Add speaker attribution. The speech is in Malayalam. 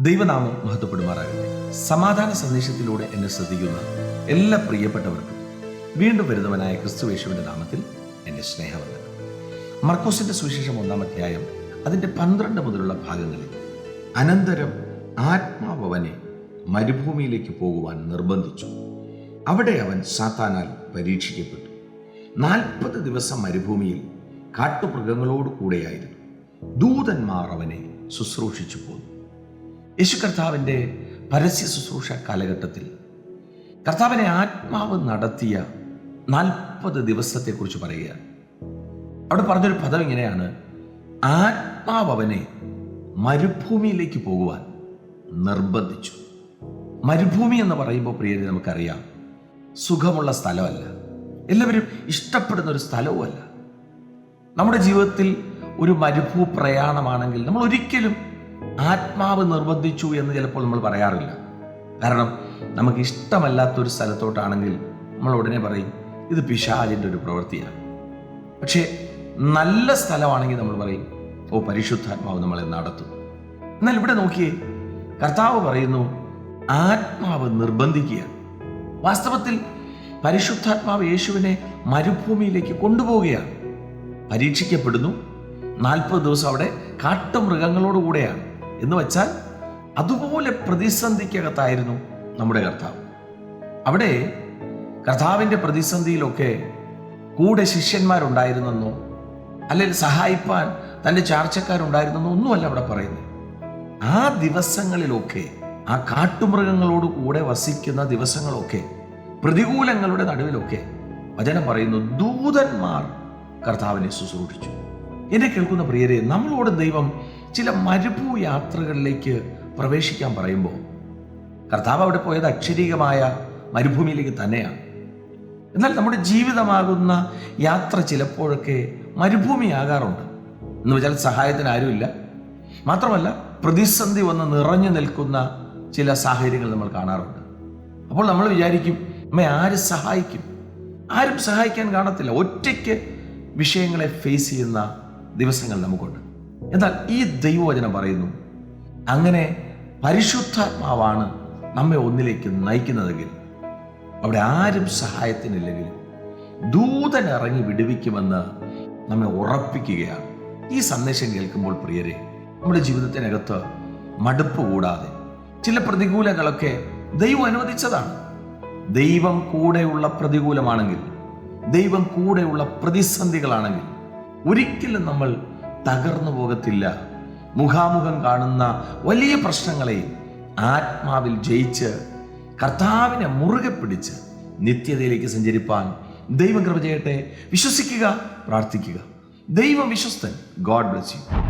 Speaker 1: ദൈവനാമം മഹത്വപ്പെടുമാറാകട്ടെ. സമാധാന സന്ദേശത്തിലൂടെ എന്നെ ശ്രദ്ധിക്കുന്ന എല്ലാ പ്രിയപ്പെട്ടവർക്കും വീണ്ടും വരുന്നവനായ ക്രിസ്തുവേശുവിന്റെ നാമത്തിൽ എന്റെ സ്നേഹവന്ദനം. മർക്കോസിന്റെ സുവിശേഷം ഒന്നാം അധ്യായം അതിന്റെ പന്ത്രണ്ട് മുതലുള്ള ഭാഗങ്ങളിൽ അനന്തരം ആത്മാവനെ മരുഭൂമിയിലേക്ക് പോകുവാൻ നിർബന്ധിച്ചു. അവിടെ അവൻ സാത്താനാൽ പരീക്ഷിക്കപ്പെട്ടു. നാൽപ്പത് ദിവസം മരുഭൂമിയിൽ കാട്ടുമൃഗങ്ങളോട് കൂടെയായിരുന്നു ദൂതന്മാർ അവനെ ശുശ്രൂഷിച്ചു പോന്നു. യേശു കർത്താവിന്റെ പരസ്യ ശുശ്രൂഷ കാലഘട്ടത്തിൽ കർത്താവിനെ ആത്മാവ് നടത്തിയ നാൽപ്പത് ദിവസത്തെക്കുറിച്ച് പറയുകയാണ് അവിടെ പറഞ്ഞൊരു പദം ഇങ്ങനെയാണ്. ആത്മാവ് അവനെ മരുഭൂമിയിലേക്ക് പോകുവാൻ നിർബന്ധിച്ചു. മരുഭൂമി എന്ന് പറയുമ്പോൾ പ്രിയരെ നമുക്കറിയാം സുഖമുള്ള സ്ഥലമല്ല. എല്ലാവരും ഇഷ്ടപ്പെടുന്ന ഒരു സ്ഥലവുമല്ല. നമ്മുടെ ജീവിതത്തിൽ ഒരു മരുഭൂ പ്രയാണമാണെങ്കിൽ നമ്മൾ ഒരിക്കലും ആത്മാവ് നിർബന്ധിച്ചു എന്ന് ചിലപ്പോൾ നമ്മൾ പറയാറില്ല. കാരണം നമുക്ക് ഇഷ്ടമല്ലാത്തൊരു സ്ഥലത്തോട്ടാണെങ്കിൽ നമ്മൾ ഉടനെ പറയും ഇത് പിശാചിന്റെ ഒരു പ്രവൃത്തിയാണ്. പക്ഷേ നല്ല സ്ഥലമാണെങ്കിൽ നമ്മൾ പറയും ഓ പരിശുദ്ധാത്മാവ് നമ്മളെ നടത്തും. എന്നാൽ ഇവിടെ നോക്കിയേ കർത്താവ് പറയുന്നു ആത്മാവ് നിർബന്ധിക്കുക. വാസ്തവത്തിൽ പരിശുദ്ധാത്മാവ് യേശുവിനെ മരുഭൂമിയിലേക്ക് കൊണ്ടുപോവുകയാണ്. പരീക്ഷിക്കപ്പെടുന്നു നാൽപ്പത് ദിവസം അവിടെ കാട്ടുമൃഗങ്ങളോട് കൂടെയാണ് എന്ന് വച്ചാൽ അതുപോലെ പ്രതിസന്ധിക്കകത്തായിരുന്നു നമ്മുടെ കർത്താവ്. അവിടെ കർത്താവിന്റെ പ്രതിസന്ധിയിലൊക്കെ കൂടെ ശിഷ്യന്മാരുണ്ടായിരുന്നെന്നോ അല്ലെങ്കിൽ സഹായിപ്പാൻ തന്റെ ചാർച്ചക്കാരുണ്ടായിരുന്നെന്നോ ഒന്നുമല്ല അവിടെ പറയുന്നത്. ആ ദിവസങ്ങളിലൊക്കെ ആ കാട്ടുമൃഗങ്ങളോട് കൂടെ വസിക്കുന്ന ദിവസങ്ങളൊക്കെ പ്രതികൂലങ്ങളുടെ നടുവിലൊക്കെ വചനം പറയുന്നു ദൂതന്മാർ കർത്താവിനെ ശുശ്രൂഷിച്ചു. എന്നെ കേൾക്കുന്ന പ്രിയരെ നമ്മളോട് ദൈവം ചില മരുഭൂ യാത്രകളിലേക്ക് പ്രവേശിക്കാൻ പറയുമ്പോൾ കർത്താവ് അവിടെ പോയത് അക്ഷരീകമായ മരുഭൂമിയിലേക്ക് തന്നെയാണ്. എന്നാൽ നമ്മുടെ ജീവിതമാകുന്ന യാത്ര ചിലപ്പോഴൊക്കെ മരുഭൂമിയാകാറുണ്ട്. എന്ന് വെച്ചാൽ സഹായത്തിന് ആരുമില്ല. മാത്രമല്ല പ്രതിസന്ധി വന്ന് നിറഞ്ഞു നിൽക്കുന്ന ചില സാഹചര്യങ്ങൾ നമ്മൾ കാണാറുണ്ട്. അപ്പോൾ നമ്മൾ വിചാരിക്കും അമ്മ ആര് സഹായിക്കും? ആരും സഹായിക്കാൻ കാണത്തില്ല. ഒറ്റയ്ക്ക് വിഷയങ്ങളെ ഫേസ് ചെയ്യുന്ന ദിവസങ്ങൾ നമുക്കുണ്ട്. എന്നാൽ ഈ ദൈവവചനം പറയുന്നു അങ്ങനെ പരിശുദ്ധാത്മാവാണ് നമ്മെ ഒന്നിലേക്ക് നയിക്കുന്നതെങ്കിൽ അവിടെ ആരും സഹായത്തിനില്ലെങ്കിൽ ദൂതൻ ഇറങ്ങി വിടുവിക്കുമെന്ന് നമ്മെ ഉറപ്പിക്കുകയാണ്. ഈ സന്ദേശം കേൾക്കുമ്പോൾ പ്രിയരെ നമ്മുടെ ജീവിതത്തിനകത്ത് മടുപ്പ് കൂടാതെ ചില പ്രതികൂലങ്ങളൊക്കെ ദൈവം അനുവദിച്ചതാണ്. ദൈവം കൂടെയുള്ള പ്രതികൂലമാണെങ്കിൽ ദൈവം കൂടെയുള്ള പ്രതിസന്ധികളാണെങ്കിൽ ഒരിക്കലും നമ്മൾ തകർന്നു പോകത്തില്ല. മുഖാമുഖം കാണുന്ന വലിയ പ്രശ്നങ്ങളെ ആത്മാവിൽ ജയിച്ച് കർത്താവിനെ മുറുകെ പിടിച്ച് നിത്യതയിലേക്ക് സഞ്ചരിപ്പാൻ ദൈവം കൃപ ചെയ്യട്ടെ. വിശ്വസിക്കുക പ്രാർത്ഥിക്കുക. ദൈവം വിശ്വസ്തൻ. God bless you